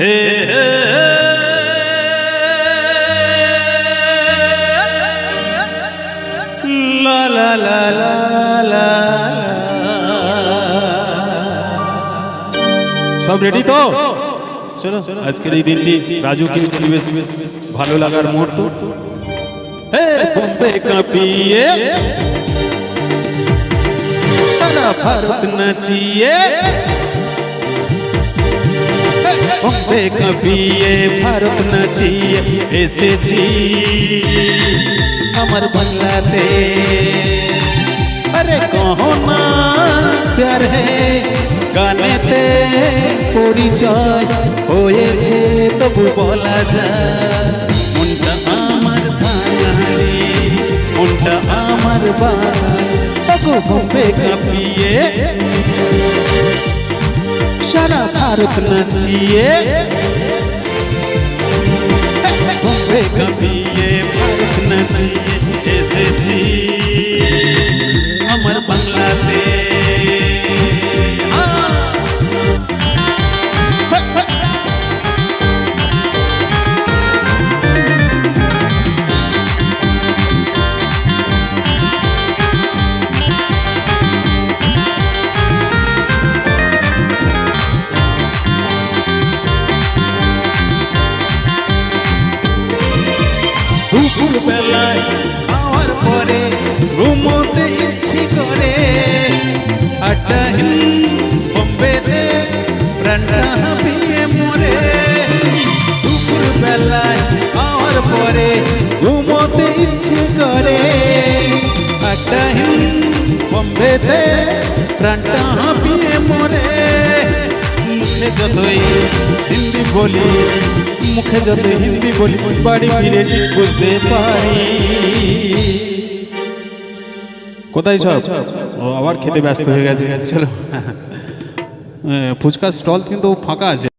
হে হে লা লা লা লা লা সব রেডি তো শোনো আজকের এই দিনটি রাজু কিন্তু বেশ ভালো লাগার মুহূর্ত হে বোম্বে কাঁপিয়ে সারা ভারত নাচিয়ে বোম্বে কাঁপিয়ে ভারত নাচিয়ে এসেছি। আমার বাংলাতে। আরে কহো না, প্যার হে, গানেতে পরিচয় হয়েছে, তবু বলা যায়, মনটা আমার বাঙালি, মনটা আমার বাঙালি। তবু বোম্বে কাঁপিয়ে সারা ভারত নাচিয়ে। বোম্বে কাঁপিয়ে ভারত নাচিয়ে এসেছি। আমার ঘুমোতে ইচ্ছে করে আড্ডাহীন বোম্বেতে প্রাণটা হাঁপিয়ে মরে। দুপুর বেলায় খাওয়ার পরে ঘুমোতে ইচ্ছে করে। আড্ডাহীন বোম্বেতে প্রাণটা হাঁপিয়ে মরে। মুখে যতই হিন্দি বলি, মুখে যত হিন্দি বলি, বাড়ি ফিরে বুঝতে পারি। কোথায় সব? ও আবার খেতে ব্যস্ত হয়ে গেছে চলো। ফুচকার স্টল কিন্তু ফাঁকা আছে।